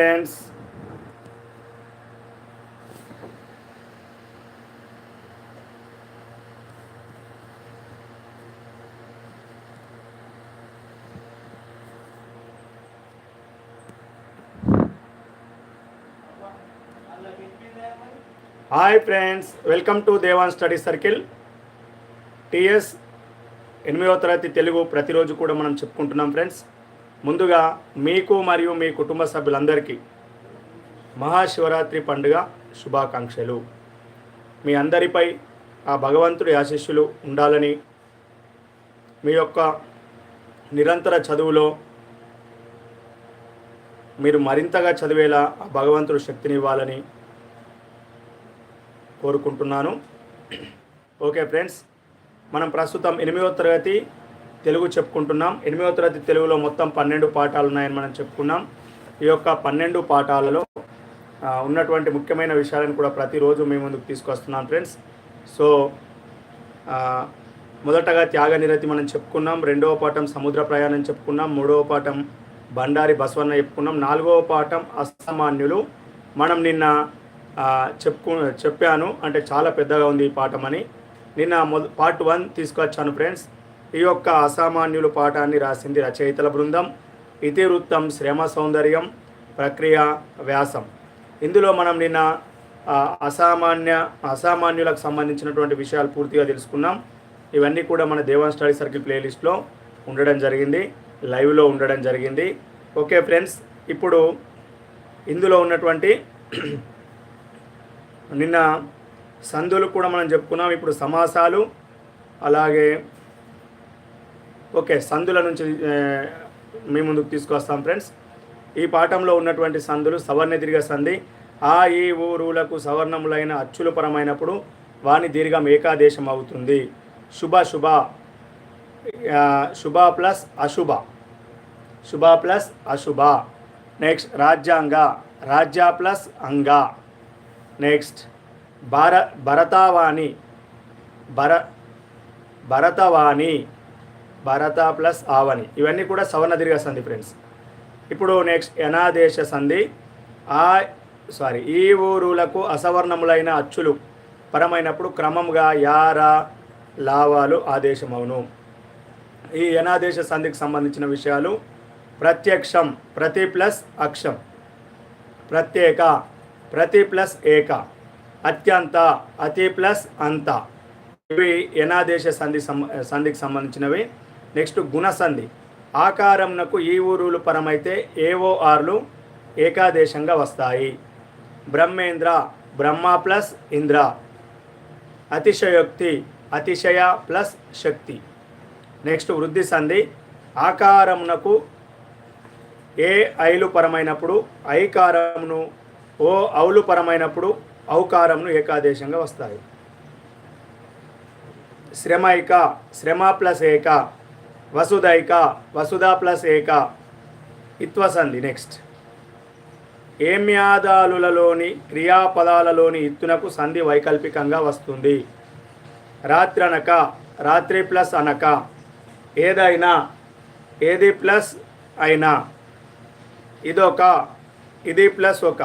Friends hi friends welcome to Devan study circle TS ఎనిమిదవ తరగతి తెలుగు ప్రతిరోజు కూడా మనం చెప్పుకుంటున్నాం ఫ్రెండ్స్ ముందుగా మీకు మరియు మీ కుటుంబ సభ్యులందరికీ మహాశివరాత్రి పండుగ శుభాకాంక్షలు. మీ అందరిపై ఆ భగవంతుడి ఆశీస్సులు ఉండాలని మీ యొక్క నిరంతర చదువులో మీరు మరింతగా చదివేలా ఆ భగవంతుడు శక్తిని ఇవ్వాలని కోరుకుంటున్నాను. ఓకే ఫ్రెండ్స్ మనం ప్రస్తుతం ఎనిమిదవ తరగతి తెలుగు చెప్పుకుంటున్నాం. ఎనిమిదవ తరగతి తెలుగులో మొత్తం పన్నెండు పాఠాలు ఉన్నాయని మనం చెప్పుకున్నాం. ఈ యొక్క పన్నెండు పాఠాలలో ఉన్నటువంటి ముఖ్యమైన విషయాలను కూడా ప్రతిరోజు మేము ముందుకు తీసుకొస్తున్నాం ఫ్రెండ్స్. సో మొదటగా త్యాగ నిరతి మనం చెప్పుకున్నాం రెండవ పాఠం సముద్ర ప్రయాణం చెప్పుకున్నాం మూడవ పాఠం బండారి బసవన్న చెప్పుకున్నాం నాలుగవ పాఠం అసామాన్యులు. మనం నిన్న చెప్పుకు చెప్పాను అంటే చాలా పెద్దగా ఉంది ఈ పాఠం అని. నిన్న మొ పార్ట్ వన్ తీసుకొచ్చాను ఫ్రెండ్స్. ఈ యొక్క అసామాన్యులు పాఠాన్ని రాసింది రచయితల బృందం. ఇతివృత్తం శ్రమ సౌందర్యం ప్రక్రియ వ్యాసం. ఇందులో మనం నిన్న అసామాన్య అసామాన్యులకు సంబంధించినటువంటి విషయాలు పూర్తిగా తెలుసుకున్నాం. ఇవన్నీ కూడా మన దేవన్ స్టడీ సర్కిల్ ప్లేలిస్ట్లో ఉండడం జరిగింది. లైవ్లో ఉండడం జరిగింది. ఓకే ఫ్రెండ్స్ ఇప్పుడు ఇందులో ఉన్నటువంటి నిన్న సందులు కూడా మనం చెప్పుకున్నాం. ఇప్పుడు సమాసాలు అలాగే ఓకే సందుల నుంచి మీ ముందుకు తీసుకొస్తాం ఫ్రెండ్స్. ఈ పాఠంలో ఉన్నటువంటి సందులు సవర్ణ దీర్ఘ సంధి. ఆ ఈ ఊరులకు సవర్ణములైన అచ్చులు పరమైనప్పుడు వాని దీర్ఘం ఏకాదేశం అవుతుంది. శుభ శుభ శుభ ప్లస్ అశుభ. శుభ ప్లస్ అశుభ. నెక్స్ట్ రాజ్యాంగ. రాజ్య ప్లస్ అంగ. నెక్స్ట్ భార భరతావాణి. భర భరతవాణి. భరత ప్లస్ ఆవని. ఇవన్నీ కూడా సవర్ణ దీర్ఘ సంధి ఫ్రెండ్స్ ఇప్పుడు నెక్స్ట్ యనాదేశ సంధి. ఆ సారీ ఈ ఊరులకు అసవర్ణములైన అచ్చులు పరమైనప్పుడు క్రమంగా యారా లావాలు ఆదేశమవును. ఈ యనాదేశ సంధికి సంబంధించిన విషయాలు ప్రత్యక్షం ప్రతి ప్లస్ అక్షం ప్రత్యేక ప్రతి ప్లస్ ఏక అత్యంత అతి ప్లస్ అంత. ఇవి యనాదేశ సంధి సంధికి సంబంధించినవి. నెక్స్ట్ గుణసంధి. ఆకారంనకు ఈ ఊరులు పరమైతే ఏఓఆర్లు ఏకాదేశంగా వస్తాయి. బ్రహ్మేంద్ర బ్రహ్మ ప్లస్ ఇంద్ర. అతిశయోక్తి అతిశయ ప్లస్ శక్తి. నెక్స్ట్ వృద్ధి సంధి. ఆకారమునకు ఏ ఐలు పరమైనప్పుడు ఐకారమును ఓ ఔలు పరమైనప్పుడు ఔకారమును ఏకాదేశంగా వస్తాయి. శ్రమైక శ్రమ ప్లస్ ఏక. వసుదైక వసుధ ప్లస్ ఏక. ఇత్వసంధి నెక్స్ట్ ఏమ్యాదాలులలోని క్రియాపదాలలోని ఇత్తునకు సంధి వైకల్పికంగా వస్తుంది. రాత్రి అనక రాత్రి ప్లస్ అనక. ఏదైనా ఏది ప్లస్ అయినా. ఇదొక ఇది ప్లస్ ఒక.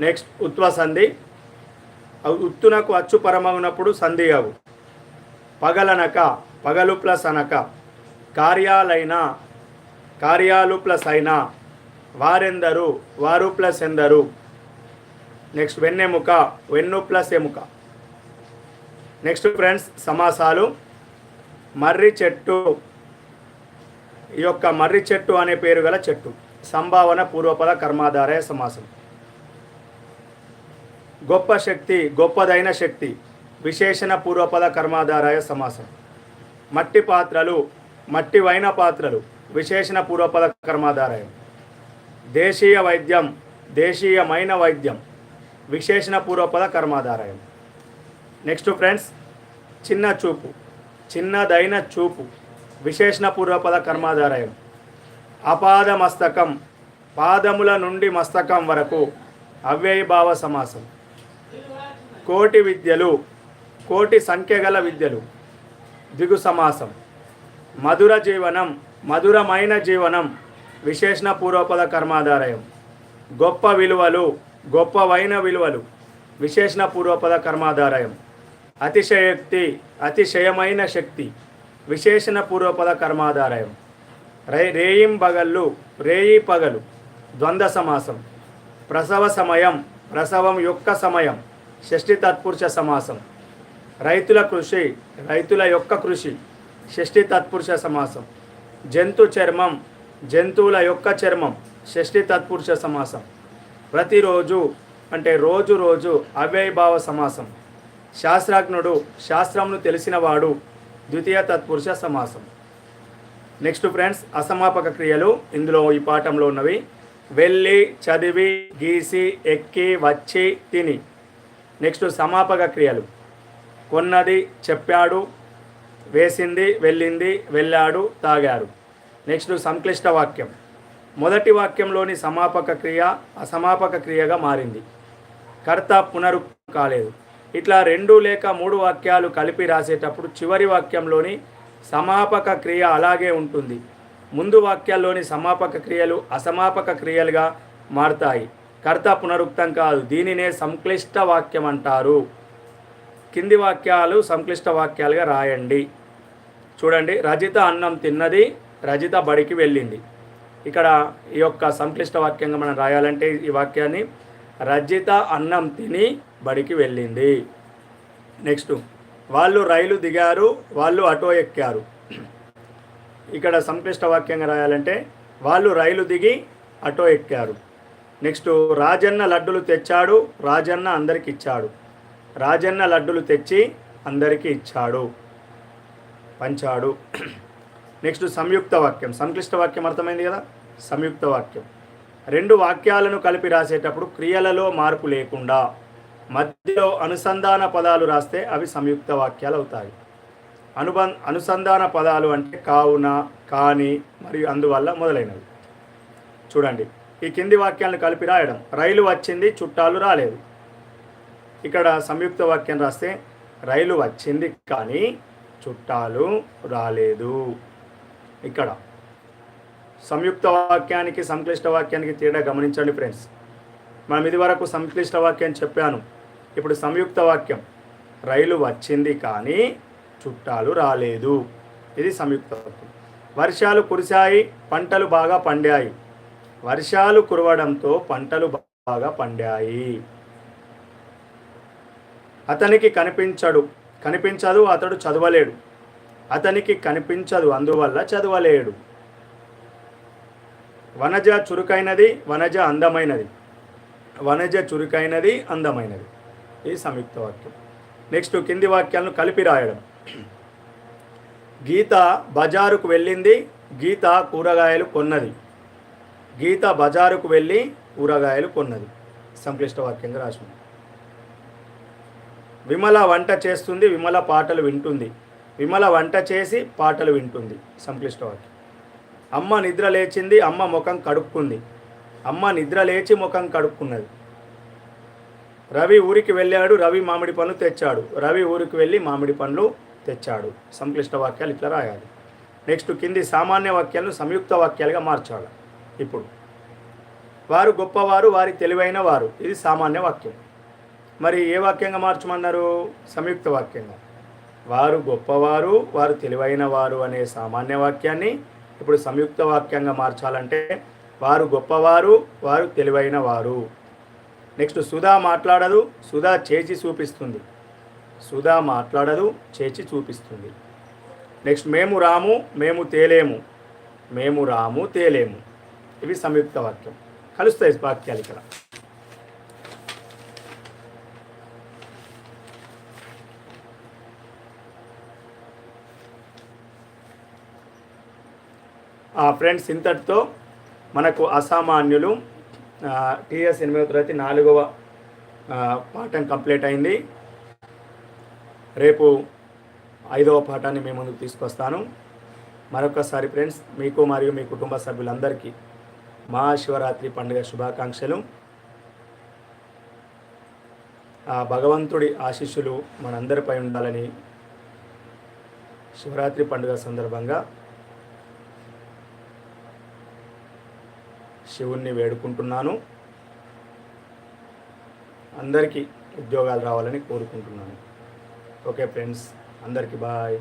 నెక్స్ట్ ఉత్వ సంధి అవి ఉత్తునకు అచ్చు పరమగునప్పుడు సంధి అవు. పగలనక పగలు ప్లస్ అనక. కార్యాలైన కార్యాలు ప్లస్ అయినా వారెందరు వారు ప్లస్ ఎందరు. నెక్స్ట్ వెన్నెముక వెన్ను ప్లస్ ఎముక. Next friends సమాసాలు. మర్రి చెట్టు ఈ యొక్క మర్రి చెట్టు అనే పేరు గల చెట్టు. సంభావన పూర్వపద కర్మాధారయ సమాసం. గొప్ప శక్తి గొప్పదైన శక్తి. విశేషణ పూర్వపద కర్మాధారాయ సమాసం. మట్టి పాత్రలు మట్టి వైన పాత్రలు విశేషణ పూర్వపద కర్మాధారాయం. దేశీయ వైద్యం దేశీయమైన వైద్యం విశేషణ పూర్వపద కర్మాధారాయం. నెక్స్ట్ ఫ్రెండ్స్ చిన్న చూపు చిన్నదైన చూపు విశేషణ పూర్వపద కర్మాధారాయం. అపాద మస్తకం పాదముల నుండి మస్తకం వరకు అవ్యయభావ సమాసం. కోటి విద్యలు కోటి సంఖ్య గల విద్యలు దిగు సమాసం మధుర జీవనం మధురమైన జీవనం విశేషణ పూర్వపద కర్మాధారయం. గొప్ప విలువలు గొప్పవైన విలువలు విశేషణ పూర్వపద కర్మాధారయం. అతిశయోక్తి అతిశయమైన శక్తి విశేషణ పూర్వపద కర్మాధారయం. రే రేయిం పగళ్ళు రేయి పగలు ద్వంద్వ సమాసం. ప్రసవ సమయం ప్రసవం యొక్క సమయం షష్ఠి తత్పురుష సమాసం. రైతుల కృషి రైతుల యొక్క కృషి. షష్ఠి తత్పురుష సమాసం. జంతు చర్మం జంతువుల యొక్క చర్మం షష్ఠి తత్పురుష సమాసం. ప్రతిరోజు అంటే రోజు రోజు అవ్యయభావ సమాసం. శాస్త్రజ్ఞుడు శాస్త్రమును తెలిసినవాడు ద్వితీయ తత్పురుష సమాసం. నెక్స్ట్ ఫ్రెండ్స్ అసమాపక క్రియలు ఇందులో ఈ పాఠంలో ఉన్నవి. వెళ్ళి చదివి గీసి ఎక్కి వచ్చి తిని. నెక్స్ట్ సమాపక క్రియలు. కొన్నది చెప్పాడు వేసింది వెళ్ళింది వెళ్ళాడు తాగారు. నెక్స్ట్ సంక్లిష్ట వాక్యం. మొదటి వాక్యంలోని సమాపక క్రియ అసమాపక క్రియగా మారింది. కర్త పునరుక్తం కాలేదు. ఇట్లా రెండు లేక మూడు వాక్యాలు కలిపి రాసేటప్పుడు చివరి వాక్యంలోని సమాపక క్రియ అలాగే ఉంటుంది. ముందు వాక్యాల్లోని సమాపక క్రియలు అసమాపక క్రియలుగా మారుతాయి. కర్త పునరుక్తం కాదు దీనినే సంక్లిష్ట వాక్యం అంటారు కింది వాక్యాలు సంక్లిష్ట వాక్యాలుగా రాయండి. చూడండి రజిత అన్నం తిన్నది రజిత బడికి వెళ్ళింది. ఇక్కడ ఈ యొక్క సంక్లిష్ట వాక్యంగా మనం రాయాలంటే ఈ వాక్యాన్ని రజిత అన్నం తిని బడికి వెళ్ళింది. నెక్స్ట్ వాళ్ళు రైలు దిగారు వాళ్ళు ఆటో ఎక్కారు. ఇక్కడ సంక్లిష్ట వాక్యంగా రాయాలంటే వాళ్ళు రైలు దిగి ఆటో ఎక్కారు. నెక్స్ట్ రాజన్న లడ్డులు తెచ్చాడు రాజన్న అందరికి ఇచ్చాడు రాజన్న లడ్డులు తెచ్చి అందరికీ ఇచ్చాడు. పంచాడు. నెక్స్ట్ సంయుక్త వాక్యం. సంక్లిష్ట వాక్యం అర్థమైంది కదా? సంయుక్త వాక్యం. రెండు వాక్యాలను కలిపి రాసేటప్పుడు క్రియలలో మార్పు లేకుండా మధ్యలో అనుసంధాన పదాలు రాస్తే అవి సంయుక్త వాక్యాలు అవుతాయి. అనుబం అనుసంధాన పదాలు అంటే కావున కాని మరియు అందువల్ల మొదలైనవి. చూడండి. ఈ కింది వాక్యాలను కలిపి రాయడం. రైలు వచ్చింది చుట్టాలు రాలేదు. ఇక్కడ సంయుక్త వాక్యం రాస్తే రైలు వచ్చింది కానీ చుట్టాలు రాలేదు. ఇక్కడ సంయుక్త వాక్యానికి సంక్లిష్ట వాక్యానికి తేడా గమనించండి ఫ్రెండ్స్. మనం ఇది వరకు సంక్లిష్ట వాక్యం చెప్పాను. ఇప్పుడు సంయుక్త వాక్యం రైలు వచ్చింది కానీ చుట్టాలు రాలేదు. ఇది సంయుక్త వాక్యం. వర్షాలు కురిశాయి పంటలు బాగా పండాయి. వర్షాలు కురవడంతో పంటలు బాగా పండాయి. అతనికి కనిపించడు కనిపించదు అతడు చదవలేడు. అతనికి కనిపించదు అందువల్ల చదవలేడు. వనజ చురుకైనది వనజ అందమైనది. వనజ చురుకైనది అందమైనది. ఇది సంయుక్త వాక్యం. నెక్స్ట్ కింది వాక్యాలను కలిపి రాయడం. గీత బజారుకు వెళ్ళింది గీత కూరగాయలు కొన్నది. గీత బజారుకు వెళ్ళి కూరగాయలు కొన్నది. సంక్లిష్ట వాక్యంగా రాసింది విమల వంట చేస్తుంది విమల పాటలు వింటుంది. విమల వంట చేసి పాటలు వింటుంది. సంక్లిష్ట వాక్యం. అమ్మ నిద్ర లేచింది అమ్మ ముఖం కడుక్కుంది. అమ్మ నిద్ర లేచి ముఖం కడుక్కున్నది. రవి ఊరికి వెళ్ళాడు రవి మామిడి పనులు తెచ్చాడు. రవి ఊరికి వెళ్ళి మామిడి పనులు తెచ్చాడు. సంక్లిష్ట వాక్యాలు ఇట్లా రాయాలి. నెక్స్ట్ కింది సామాన్య వాక్యాలను సంయుక్త వాక్యాలుగా మార్చాలి. ఇప్పుడు. వారు గొప్పవారు వారి తెలివైన వారు. ఇది సామాన్య వాక్యం. మరి ఏ వాక్యంగా మార్చమన్నారు? సంయుక్త వాక్యంగా. వారు గొప్పవారు వారు తెలివైన వారు అనే సామాన్య వాక్యాన్ని ఇప్పుడు సంయుక్త వాక్యంగా మార్చాలంటే వారు గొప్పవారు వారు తెలివైన వారు నెక్స్ట్ సుధా మాట్లాడదు సుధా చేచి చూపిస్తుంది. సుధా మాట్లాడదు చేచి చూపిస్తుంది. నెక్స్ట్ మేము రాము మేము తేలేము. మేము రాము తేలేము. ఇవి సంయుక్త వాక్యం. కలుస్తాయి వాక్యాలు ఇక్కడ. ఫ్రెండ్స్ ఇంతటితో మనకు అసామాన్యులు టీఎస్ ఎనిమిదవ తరగతి నాలుగవ పాఠం కంప్లీట్ అయింది. రేపు ఐదవ పాఠాన్ని మేము ముందుకు తీసుకొస్తాను. మరొకసారి ఫ్రెండ్స్ మీకు మరియు మీ కుటుంబ సభ్యులందరికీ మహాశివరాత్రి పండుగ శుభాకాంక్షలు. ఆ భగవంతుడి ఆశీస్సులు మనందరిపై ఉండాలని శివరాత్రి పండుగ సందర్భంగా శివుణ్ణి వేడుకుంటున్నాను. అందరికీ ఉద్యోగాలు రావాలని కోరుకుంటున్నాను. ఓకే ఫ్రెండ్స్ అందరికీ బాయ్.